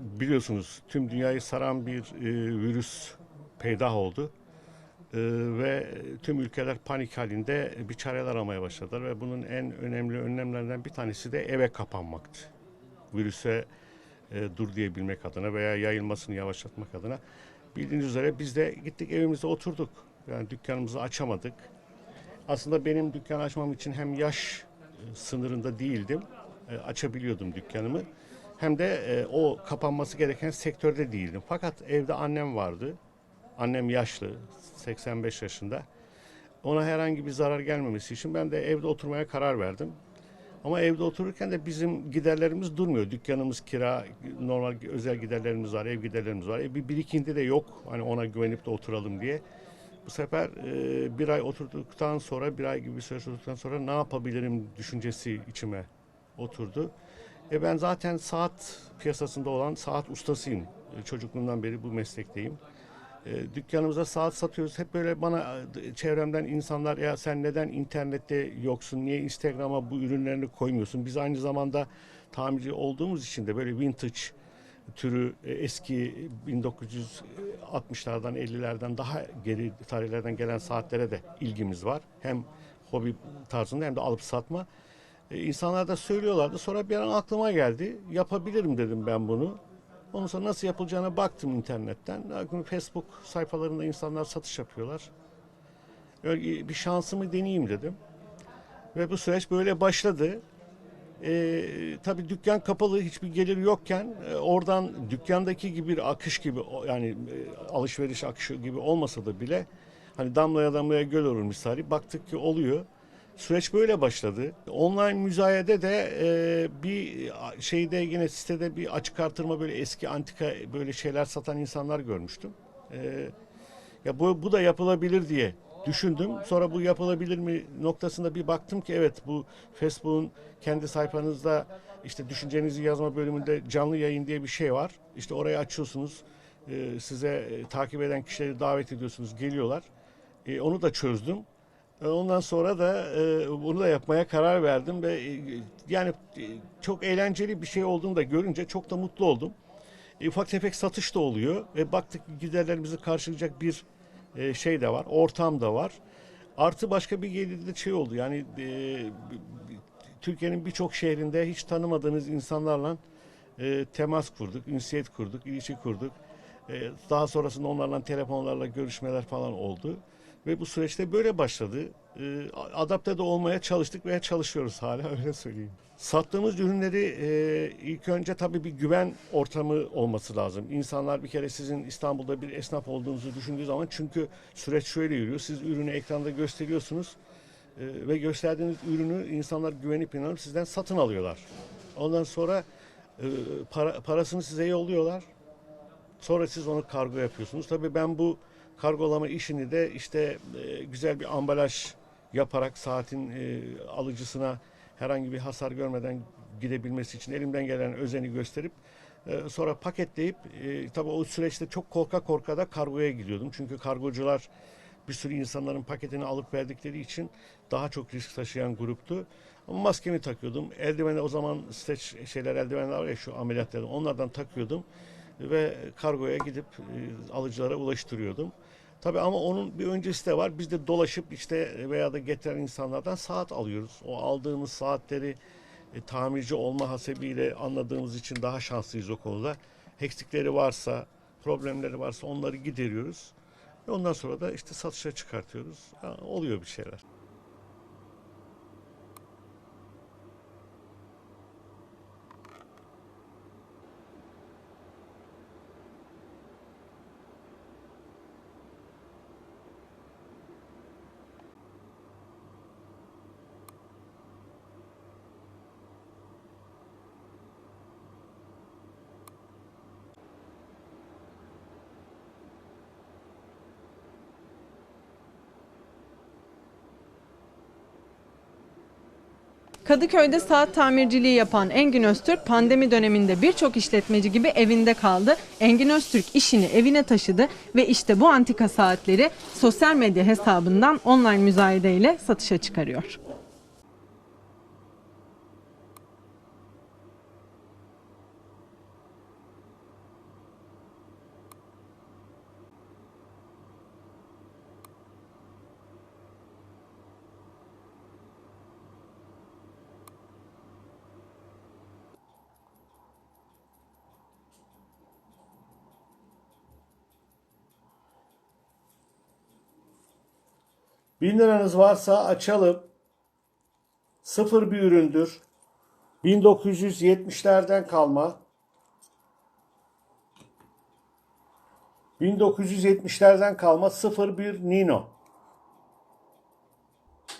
biliyorsunuz tüm dünyayı saran bir e, virüs peydah oldu. E, ve tüm ülkeler panik halinde bir çareler aramaya başladılar ve bunun en önemli önlemlerinden bir tanesi de eve kapanmaktı. Virüse e, dur diyebilmek adına veya yayılmasını yavaşlatmak adına. Bildiğiniz üzere biz de gittik evimizde oturduk. Yani dükkanımızı açamadık. Aslında benim dükkan açmam için hem yaş e, sınırında değildim. E, açabiliyordum dükkanımı. Hem de e, o kapanması gereken sektörde değildim. Fakat evde annem vardı. Annem yaşlı, 85 yaşında. Ona herhangi bir zarar gelmemesi için ben de evde oturmaya karar verdim. Ama evde otururken de bizim giderlerimiz durmuyor. Dükkanımız kira, normal özel giderlerimiz var, ev giderlerimiz var. E, bir birikinti de yok. Hani ona güvenip de oturalım diye. Bu sefer e, bir ay oturduktan sonra, bir ay gibi bir süre oturduktan sonra ne yapabilirim düşüncesi içime oturdu. E ben zaten saat piyasasında olan saat ustasıyım. E, Çocukluğumdan beri bu meslekteyim. E, dükkanımıza saat satıyoruz. Hep böyle bana e, çevremden insanlar ya sen neden internette yoksun? Niye Instagram'a bu ürünlerini koymuyorsun? Biz aynı zamanda tamirci olduğumuz için de böyle vintage türü e, eski 1960'lardan 50'lerden daha geri tarihlerden gelen saatlere de ilgimiz var. Hem hobi tarzında hem de alıp satma. E, da söylüyorlardı. Sonra bir an aklıma geldi. Yapabilirim dedim ben bunu. Ondan sonra nasıl yapılacağına baktım internetten. Facebook sayfalarında insanlar satış yapıyorlar. Öyle bir şansımı deneyeyim dedim. Ve bu süreç böyle başladı. Ee, tabii dükkan kapalı hiçbir gelir yokken e, oradan dükkandaki gibi bir akış gibi yani e, alışveriş akışı gibi olmasa da bile hani damlaya damlaya göl olur misali baktık ki oluyor. Süreç böyle başladı. Online müzayede de e, bir şeyde yine sitede bir açık artırma böyle eski antika böyle şeyler satan insanlar görmüştüm. E, ya bu, bu da yapılabilir diye düşündüm. Sonra bu yapılabilir mi noktasında bir baktım ki evet bu Facebook'un kendi sayfanızda işte düşüncenizi yazma bölümünde canlı yayın diye bir şey var. İşte orayı açıyorsunuz. E, size e, takip eden kişileri davet ediyorsunuz. Geliyorlar. E, onu da çözdüm. E, Ondan sonra da e, bunu da yapmaya karar verdim ve e, yani e, çok eğlenceli bir şey olduğunu da görünce çok da mutlu oldum. E, ufak tefek satış da oluyor ve baktık giderlerimizi karşılayacak bir e, şey de var, ortam da var. Artı başka bir geliri de şey oldu yani e, Türkiye'nin birçok şehrinde hiç tanımadığınız insanlarla e, temas kurduk, ünsiyet kurduk, ilişki kurduk. E, daha sonrasında onlarla telefonlarla görüşmeler falan oldu. Ve bu süreçte böyle başladı. E, adapte de olmaya çalıştık ve çalışıyoruz hala öyle söyleyeyim. Sattığımız ürünleri e, ilk önce tabii bir güven ortamı olması lazım. İnsanlar bir kere sizin İstanbul'da bir esnaf olduğunuzu düşündüğü zaman çünkü süreç şöyle yürüyor. Siz ürünü ekranda gösteriyorsunuz e, ve gösterdiğiniz ürünü insanlar güvenip inanıp sizden satın alıyorlar. Ondan sonra e, para, parasını size yolluyorlar. Sonra siz onu kargo yapıyorsunuz. Tabii ben bu kargolama işini de işte e, güzel bir ambalaj yaparak saatin e, alıcısına herhangi bir hasar görmeden gidebilmesi için elimden gelen özeni gösterip e, sonra paketleyip e, tabii o süreçte çok korka korka da kargoya gidiyordum. Çünkü kargocular bir sürü insanların paketini alıp verdikleri için daha çok risk taşıyan gruptu. Ama maskemi takıyordum. Eldiveni o zaman streç şeyler eldivenler var ya şu ameliyatlarda onlardan takıyordum ve kargoya gidip e, alıcılara ulaştırıyordum. Tabii ama onun bir öncesi de var. Biz de dolaşıp işte veya da getiren insanlardan saat alıyoruz. O aldığımız saatleri e, tamirci olma hasebiyle anladığımız için daha şanslıyız o konuda. Eksikleri varsa, problemleri varsa onları gideriyoruz. Ve ondan sonra da işte satışa çıkartıyoruz. Ha, oluyor bir şeyler. Kadıköy'de saat tamirciliği yapan Engin Öztürk pandemi döneminde birçok işletmeci gibi evinde kaldı. Engin Öztürk işini evine taşıdı ve işte bu antika saatleri sosyal medya hesabından online müzayede ile satışa çıkarıyor. Bin liranız varsa açalım. Sıfır bir üründür. 1970'lerden kalma. 1970'lerden kalma 01 Nino.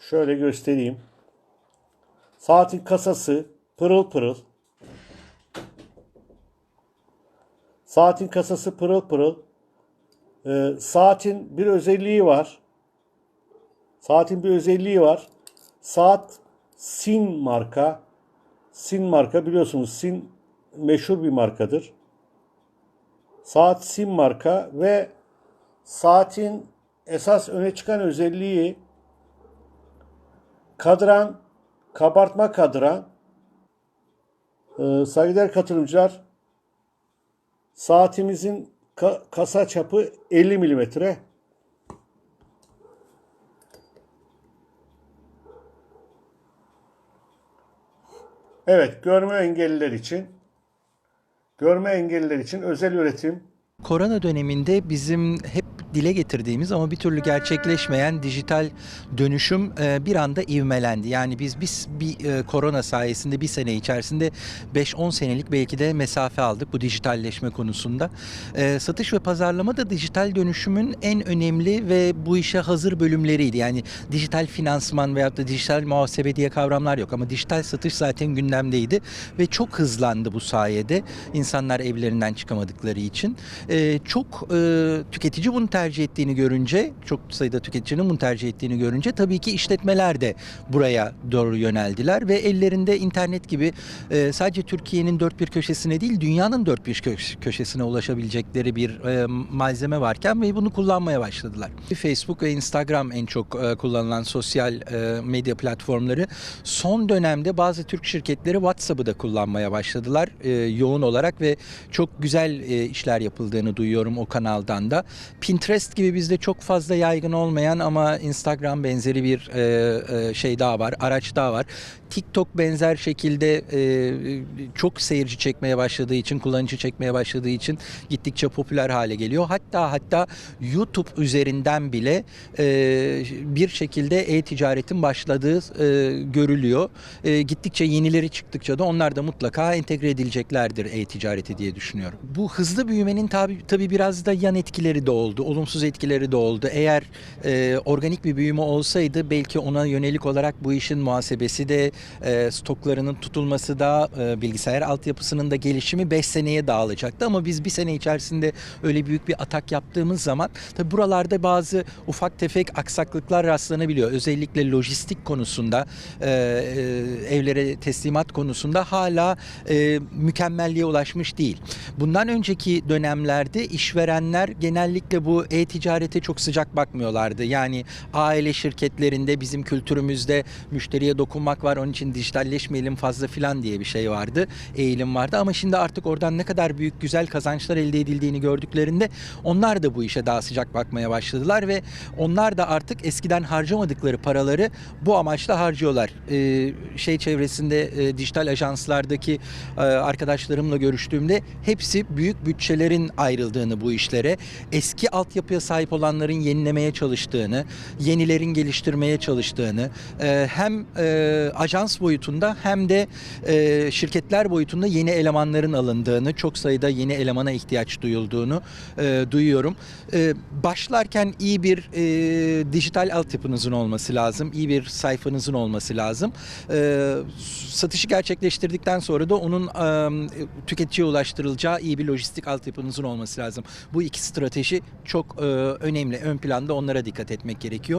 Şöyle göstereyim. Saatin kasası pırıl pırıl. Saatin kasası pırıl pırıl. Ee, saatin bir özelliği var. Saatin bir özelliği var. Saat Sin marka. Sin marka biliyorsunuz Sin meşhur bir markadır. Saat Sin marka ve saatin esas öne çıkan özelliği kadran, kabartma kadran. Ee, saygıdeğer katılımcılar saatimizin ka- kasa çapı 50 milimetre. Evet, görme engelliler için görme engelliler için özel üretim. Korona döneminde bizim hep dile getirdiğimiz ama bir türlü gerçekleşmeyen dijital dönüşüm e, bir anda ivmelendi. Yani biz biz bir e, korona sayesinde bir sene içerisinde 5-10 senelik belki de mesafe aldık bu dijitalleşme konusunda. E, Satış ve pazarlama da dijital dönüşümün en önemli ve bu işe hazır bölümleriydi. Yani dijital finansman veyahut da dijital muhasebe diye kavramlar yok ama dijital satış zaten gündemdeydi ve çok hızlandı bu sayede insanlar evlerinden çıkamadıkları için. Çok tüketici bunu ettiğini görünce, çok sayıda tüketicinin bunu tercih ettiğini görünce tabii ki işletmeler de buraya doğru yöneldiler ve ellerinde internet gibi e, sadece Türkiye'nin dört bir köşesine değil dünyanın dört bir kö- köşesine ulaşabilecekleri bir e, malzeme varken ve bunu kullanmaya başladılar. Facebook ve Instagram en çok e, kullanılan sosyal e, medya platformları. Son dönemde bazı Türk şirketleri WhatsApp'ı da kullanmaya başladılar e, yoğun olarak ve çok güzel e, işler yapıldığını duyuyorum o kanaldan da. Pinterest gibi bizde çok fazla yaygın olmayan ama Instagram benzeri bir e, e, şey daha var, araç daha var. TikTok benzer şekilde e, çok seyirci çekmeye başladığı için, kullanıcı çekmeye başladığı için gittikçe popüler hale geliyor. Hatta hatta YouTube üzerinden bile e, bir şekilde e-ticaretin başladığı e, görülüyor. E, gittikçe yenileri çıktıkça da onlar da mutlaka entegre edileceklerdir e-ticareti diye düşünüyorum. Bu hızlı büyümenin tabi tabii biraz da yan etkileri de oldu. Olumlu olumsuz etkileri de oldu. Eğer e, organik bir büyüme olsaydı belki ona yönelik olarak bu işin muhasebesi de e, stoklarının tutulması da e, bilgisayar altyapısının da gelişimi 5 seneye dağılacaktı. Ama biz bir sene içerisinde öyle büyük bir atak yaptığımız zaman tabi buralarda bazı ufak tefek aksaklıklar rastlanabiliyor. Özellikle lojistik konusunda e, e, evlere teslimat konusunda hala e, mükemmelliğe ulaşmış değil. Bundan önceki dönemlerde işverenler genellikle bu e-ticarete çok sıcak bakmıyorlardı. Yani aile şirketlerinde bizim kültürümüzde müşteriye dokunmak var onun için dijitalleşmeyelim fazla filan diye bir şey vardı. Eğilim vardı ama şimdi artık oradan ne kadar büyük güzel kazançlar elde edildiğini gördüklerinde onlar da bu işe daha sıcak bakmaya başladılar ve onlar da artık eskiden harcamadıkları paraları bu amaçla harcıyorlar. Ee, şey çevresinde e, dijital ajanslardaki e, arkadaşlarımla görüştüğümde hepsi büyük bütçelerin ayrıldığını bu işlere, eski altyapıya sahip olanların yenilemeye çalıştığını, yenilerin geliştirmeye çalıştığını, e, hem e, ajans boyutunda hem de e, şirketler boyutunda yeni elemanların alındığını, çok sayıda yeni elemana ihtiyaç duyulduğunu duyuyorum. Başlarken iyi bir e, dijital altyapınızın olması lazım, iyi bir sayfanızın olması lazım. Satışı gerçekleştirdikten sonra da onun tüketiciye ulaştırılacağı iyi bir lojistik altyapınızın olması lazım. Bu iki strateji çok önemli. Ön planda onlara dikkat etmek gerekiyor.